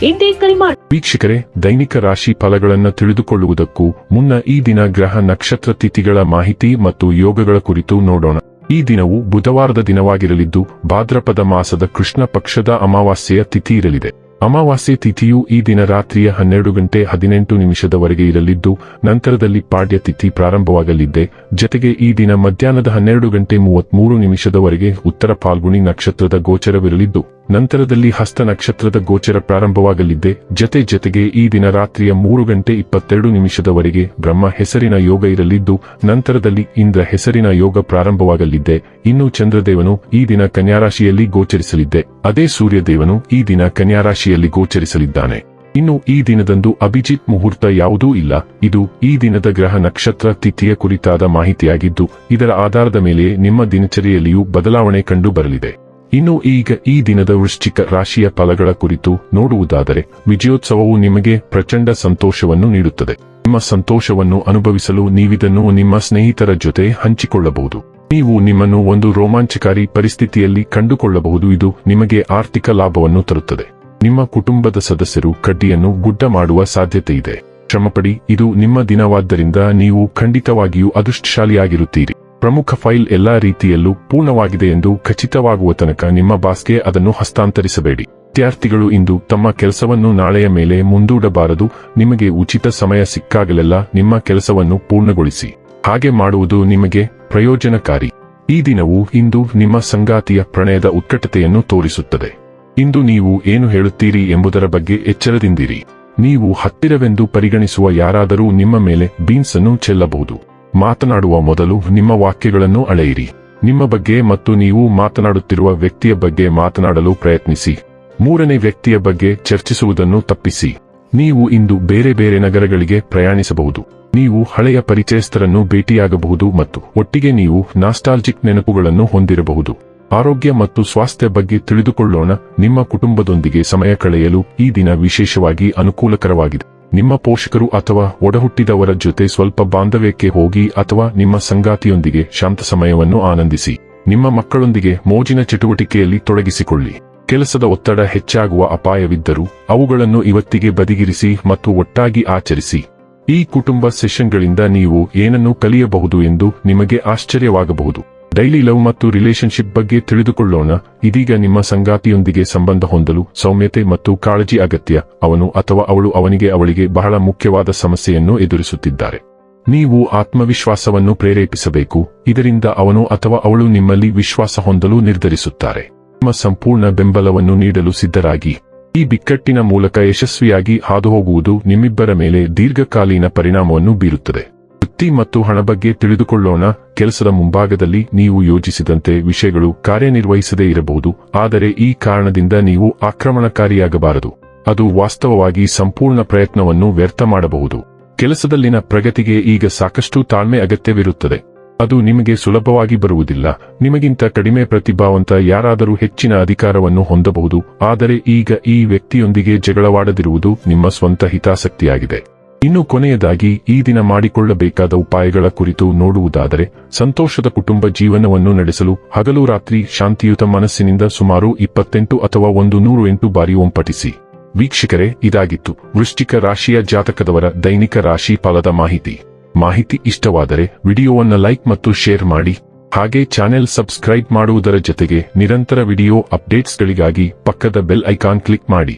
ಹಿಂದೆ ಕರೆ ಮಾಡಿ ವೀಕ್ಷಕರೇ, ದೈನಿಕ ರಾಶಿ ಫಲಗಳನ್ನು ತಿಳಿದುಕೊಳ್ಳುವುದಕ್ಕೂ ಮುನ್ನ ಈ ದಿನ ಗ್ರಹ ನಕ್ಷತ್ರ ತಿಥಿಗಳ ಮಾಹಿತಿ ಮತ್ತು ಯೋಗಗಳ ಕುರಿತು ನೋಡೋಣ. ಈ ದಿನವು ಬುಧವಾರದ ದಿನವಾಗಿರಲಿದ್ದು, ಭಾದ್ರಪದ ಮಾಸದ ಕೃಷ್ಣ ಪಕ್ಷದ ಅಮಾವಾಸ್ಯೆಯ ತಿಥಿ ಇರಲಿದೆ. ಅಮಾವಾಸ್ಯೆ ತಿಥಿಯು ಈ ದಿನ ರಾತ್ರಿಯ ಹನ್ನೆರಡು ಗಂಟೆ ಹದಿನೆಂಟು ನಿಮಿಷದವರೆಗೆ ಇರಲಿದ್ದು, ನಂತರದಲ್ಲಿ ಪಾಡ್ಯ ತಿಥಿ ಪ್ರಾರಂಭವಾಗಲಿದೆ ಜತೆಗೆ ಈ ದಿನ ಮಧ್ಯಾಹ್ನದ ಹನ್ನೆರಡು ಗಂಟೆ ಮೂವತ್ಮೂರು ನಿಮಿಷದವರೆಗೆ ಉತ್ತರ ಫಾಲ್ಗುಣಿ ನಕ್ಷತ್ರದ ಗೋಚರವಿರಲಿದ್ದು ನಂತರದಲ್ಲಿ ಹಸ್ತ ನಕ್ಷತ್ರದ ಗೋಚರ ಪ್ರಾರಂಭವಾಗಲಿದ್ದೆ ಜತೆ ಜತೆಗೆ ಈ ದಿನ ರಾತ್ರಿಯ ಮೂರು ಗಂಟೆ ಇಪ್ಪತ್ತೆರಡು ನಿಮಿಷದವರೆಗೆ ಬ್ರಹ್ಮ ಹೆಸರಿನ ಯೋಗ ಇರಲಿದ್ದು, ನಂತರದಲ್ಲಿ ಇಂದ್ರ ಹೆಸರಿನ ಯೋಗ ಪ್ರಾರಂಭವಾಗಲಿದ್ದೆ ಇನ್ನು ಚಂದ್ರದೇವನು ಈ ದಿನ ಕನ್ಯಾರಾಶಿಯಲ್ಲಿ ಗೋಚರಿಸಲಿದ್ದೆ ಅದೇ ಸೂರ್ಯದೇವನು ಈ ದಿನ ಕನ್ಯಾರಾಶಿಯಲ್ಲಿ ಗೋಚರಿಸಲಿದ್ದಾನೆ. ಇನ್ನು ಈ ದಿನದಂದು ಅಭಿಜಿತ್ ಮುಹೂರ್ತ ಯಾವುದೂ ಇಲ್ಲ. ಇದು ಈ ದಿನದ ಗ್ರಹ ನಕ್ಷತ್ರ ತಿಥಿಯ ಕುರಿತಾದ ಮಾಹಿತಿಯಾಗಿದ್ದು, ಇದರ ಆಧಾರದ ಮೇಲೆ ನಿಮ್ಮ ದಿನಚರಿಯಲ್ಲಿಯೂ ಬದಲಾವಣೆ ಕಂಡು ಬರಲಿದೆ ಇನ್ನು ಈಗ ಈ ದಿನದ ವೃಶ್ಚಿಕ ರಾಶಿಯ ಫಲಗಳ ಕುರಿತು ನೋಡುವುದಾದರೆ ವಿಜಯೋತ್ಸವವು ನಿಮಗೆ ಪ್ರಚಂಡ ಸಂತೋಷವನ್ನು ನೀಡುತ್ತದೆ. ನಿಮ್ಮ ಸಂತೋಷವನ್ನು ಅನುಭವಿಸಲು ನೀವಿದನ್ನು ನಿಮ್ಮ ಸ್ನೇಹಿತರ ಜೊತೆ ಹಂಚಿಕೊಳ್ಳಬಹುದು. ನೀವು ನಿಮ್ಮನ್ನು ಒಂದು ರೋಮಾಂಚಕಾರಿ ಪರಿಸ್ಥಿತಿಯಲ್ಲಿ ಕಂಡುಕೊಳ್ಳಬಹುದು. ಇದು ನಿಮಗೆ ಆರ್ಥಿಕ ಲಾಭವನ್ನು ತರುತ್ತದೆ. ನಿಮ್ಮ ಕುಟುಂಬದ ಸದಸ್ಯರು ಕಡ್ಡಿಯನ್ನು ಗುಡ್ಡ ಮಾಡುವ ಸಾಧ್ಯತೆ ಇದೆ ಶ್ರಮಪಡಿ ಇದು ನಿಮ್ಮ ದಿನವಾದ್ದರಿಂದ ನೀವು ಖಂಡಿತವಾಗಿಯೂ ಅದೃಷ್ಟಶಾಲಿಯಾಗಿರುತ್ತೀರಿ. ಪ್ರಮುಖ ಫೈಲ್ ಎಲ್ಲಾ ರೀತಿಯಲ್ಲೂ ಪೂರ್ಣವಾಗಿದೆ ಎಂದು ಖಚಿತವಾಗುವ ತನಕ ನಿಮ್ಮ ಬಾಸ್ಗೆ ಅದನ್ನು ಹಸ್ತಾಂತರಿಸಬೇಡಿ. ವಿದ್ಯಾರ್ಥಿಗಳು ಇಂದು ತಮ್ಮ ಕೆಲಸವನ್ನು ನಾಳೆಯ ಮೇಲೆ ಮುಂದೂಡಬಾರದು, ನಿಮಗೆ ಉಚಿತ ಸಮಯ ಸಿಕ್ಕಾಗಲೆಲ್ಲ ನಿಮ್ಮ ಕೆಲಸವನ್ನು ಪೂರ್ಣಗೊಳಿಸಿ. ಹಾಗೆ ಮಾಡುವುದು ನಿಮಗೆ ಪ್ರಯೋಜನಕಾರಿ. ಈ ದಿನವು ಇಂದು ನಿಮ್ಮ ಸಂಗಾತಿಯ ಪ್ರಣಯದ ಉತ್ಕಟತೆಯನ್ನು ತೋರಿಸುತ್ತದೆ. ಇಂದು ನೀವು ಏನು ಹೇಳುತ್ತೀರಿ ಎಂಬುದರ ಬಗ್ಗೆ ಎಚ್ಚರದಿಂದಿರಿ. ನೀವು ಹತ್ತಿರವೆಂದು ಪರಿಗಣಿಸುವ ಯಾರಾದರೂ ನಿಮ್ಮ ಮೇಲೆ ಬೀನ್ಸ್ ಅನ್ನು ಚೆಲ್ಲಬಹುದು. ಮಾತನಾಡುವ ಮೊದಲು ನಿಮ್ಮ ವಾಕ್ಯಗಳನ್ನು ಅಳೆಯಿರಿ. ನಿಮ್ಮ ಬಗ್ಗೆ ಮತ್ತು ನೀವು ಮಾತನಾಡುತ್ತಿರುವ ವ್ಯಕ್ತಿಯ ಬಗ್ಗೆ ಮಾತನಾಡಲು ಪ್ರಯತ್ನಿಸಿ. ಮೂರನೇ ವ್ಯಕ್ತಿಯ ಬಗ್ಗೆ ಚರ್ಚಿಸುವುದನ್ನು ತಪ್ಪಿಸಿ. ನೀವು ಇಂದು ಬೇರೆ ಬೇರೆ ನಗರಗಳಿಗೆ ಪ್ರಯಾಣಿಸಬಹುದು. ನೀವು ಹಳೆಯ ಪರಿಚಯಸ್ಥರನ್ನು ಭೇಟಿಯಾಗಬಹುದು ಮತ್ತು ಒಟ್ಟಿಗೆ ನೀವು ನಾಸ್ಟಾಲ್ಜಿಕ್ ನೆನಪುಗಳನ್ನು ಹೊಂದಿರಬಹುದು. ಆರೋಗ್ಯ ಮತ್ತು ಸ್ವಾಸ್ಥ್ಯ ಬಗ್ಗೆ ತಿಳಿದುಕೊಳ್ಳೋಣ. ನಿಮ್ಮ ಕುಟುಂಬದೊಂದಿಗೆ ಸಮಯ ಕಳೆಯಲು ಈ ದಿನ ವಿಶೇಷವಾಗಿ ಅನುಕೂಲಕರವಾಗಿದೆ. ನಿಮ್ಮ ಪೋಷಕರು ಅಥವಾ ಒಡಹುಟ್ಟಿದವರ ಜೊತೆ ಸ್ವಲ್ಪ ಬಾಂಧವ್ಯಕ್ಕೆ ಹೋಗಿ ಅಥವಾ ನಿಮ್ಮ ಸಂಗಾತಿಯೊಂದಿಗೆ ಶಾಂತ ಸಮಯವನ್ನು ಆನಂದಿಸಿ. ನಿಮ್ಮ ಮಕ್ಕಳೊಂದಿಗೆ ಮೋಜಿನ ಚಟುವಟಿಕೆಯಲ್ಲಿ ತೊಡಗಿಸಿಕೊಳ್ಳಿ. ಕೆಲಸದ ಒತ್ತಡ ಹೆಚ್ಚಾಗುವ ಅಪಾಯವಿದ್ದರೂ ಅವುಗಳನ್ನು ಇವತ್ತಿಗೆ ಬದಿಗಿರಿಸಿ ಮತ್ತು ಒಟ್ಟಾಗಿ ಆಚರಿಸಿ. ಈ ಕುಟುಂಬ ಸೆಷನ್ಗಳಿಂದ ನೀವು ಏನನ್ನು ಕಲಿಯಬಹುದು ಎಂದು ನಿಮಗೆ ಆಶ್ಚರ್ಯವಾಗಬಹುದು. ಡೈಲಿ ಲವ್ ಮತ್ತು ರಿಲೇಶನ್ಶಿಪ್ ಬಗ್ಗೆ ತಿಳಿದುಕೊಳ್ಳೋಣ. ಇದೀಗ ನಿಮ್ಮ ಸಂಗಾತಿಯೊಂದಿಗೆ ಸಂಬಂಧ ಹೊಂದಲು ಸೌಮ್ಯತೆ ಮತ್ತು ಕಾಳಜಿ ಅಗತ್ಯ. ಅವನು ಅಥವಾ ಅವಳು ಅವನಿಗೆ ಅವಳಿಗೆ ಬಹಳ ಮುಖ್ಯವಾದ ಸಮಸ್ಯೆಯನ್ನು ಎದುರಿಸುತ್ತಿದ್ದಾರೆ. ನೀವು ಆತ್ಮವಿಶ್ವಾಸವನ್ನು ಪ್ರೇರೇಪಿಸಬೇಕು. ಇದರಿಂದ ಅವನು ಅಥವಾ ಅವಳು ನಿಮ್ಮಲ್ಲಿ ವಿಶ್ವಾಸ ಹೊಂದಲು ನಿರ್ಧರಿಸುತ್ತಾರೆ. ನಿಮ್ಮ ಸಂಪೂರ್ಣ ಬೆಂಬಲವನ್ನು ನೀಡಲು ಸಿದ್ಧರಾಗಿ. ಈ ಬಿಕ್ಕಟ್ಟಿನ ಮೂಲಕ ಯಶಸ್ವಿಯಾಗಿ ಹಾದುಹೋಗುವುದು ನಿಮ್ಮಿಬ್ಬರ ಮೇಲೆ ದೀರ್ಘಕಾಲೀನ ಪರಿಣಾಮವನ್ನು ಬೀರುತ್ತದೆ. ವೃತ್ತಿ ಮತ್ತು ಹಣ ಬಗ್ಗೆ ತಿಳಿದುಕೊಳ್ಳೋಣ. ಕೆಲಸದ ಮುಂಭಾಗದಲ್ಲಿ ನೀವು ಯೋಜಿಸಿದಂತೆ ವಿಷಯಗಳು ಕಾರ್ಯನಿರ್ವಹಿಸದೇ ಇರಬಹುದು. ಆದರೆ ಈ ಕಾರಣದಿಂದ ನೀವು ಆಕ್ರಮಣಕಾರಿಯಾಗಬಾರದು. ಅದು ವಾಸ್ತವವಾಗಿ ಸಂಪೂರ್ಣ ಪ್ರಯತ್ನವನ್ನು ವ್ಯರ್ಥ ಮಾಡಬಹುದು. ಕೆಲಸದಲ್ಲಿನ ಪ್ರಗತಿಗೆ ಈಗ ಸಾಕಷ್ಟು ತಾಳ್ಮೆ ಅಗತ್ಯವಿರುತ್ತದೆ. ಅದು ನಿಮಗೆ ಸುಲಭವಾಗಿ ಬರುವುದಿಲ್ಲ. ನಿಮಗಿಂತ ಕಡಿಮೆ ಪ್ರತಿಭಾವಂತ ಯಾರಾದರೂ ಹೆಚ್ಚಿನ ಅಧಿಕಾರವನ್ನು ಹೊಂದಬಹುದು. ಆದರೆ ಈಗ ಈ ವ್ಯಕ್ತಿಯೊಂದಿಗೆ ಜಗಳವಾಡದಿರುವುದು ನಿಮ್ಮ ಸ್ವಂತ ಹಿತಾಸಕ್ತಿಯಾಗಿದೆ. ಇನ್ನು ಕೊನೆಯದಾಗಿ ಈ ದಿನ ಮಾಡಿಕೊಳ್ಳಬೇಕಾದ ಉಪಾಯಗಳ ಕುರಿತು ನೋಡುವುದಾದರೆ, ಸಂತೋಷದ ಕುಟುಂಬ ಜೀವನವನ್ನು ನಡೆಸಲು ಹಗಲು ರಾತ್ರಿ ಶಾಂತಿಯುತ ಮನಸ್ಸಿನಿಂದ ಸುಮಾರು ಇಪ್ಪತ್ತೆಂಟು ಅಥವಾ ಒಂದು ನೂರು ಎಂಟು ಬಾರಿ ಒಂಪಟಿಸಿ ವೀಕ್ಷಕರೇ, ಇದಾಗಿತ್ತು. ವೃಶ್ಚಿಕ ರಾಶಿಯ ಜಾತಕದವರ ದೈನಿಕ ರಾಶಿ ಫಲದ ಮಾಹಿತಿ. ಮಾಹಿತಿ ಇಷ್ಟವಾದರೆ ವಿಡಿಯೋವನ್ನು ಲೈಕ್ ಮತ್ತು ಶೇರ್ ಮಾಡಿ. ಹಾಗೆ ಚಾನೆಲ್ ಸಬ್ಸ್ಕ್ರೈಬ್ ಮಾಡುವುದರ ಜೊತೆಗೆ ನಿರಂತರ ವಿಡಿಯೋ ಅಪ್ಡೇಟ್ಸ್ಗಳಿಗಾಗಿ ಪಕ್ಕದ ಬೆಲ್ ಐಕಾನ್ ಕ್ಲಿಕ್ ಮಾಡಿ.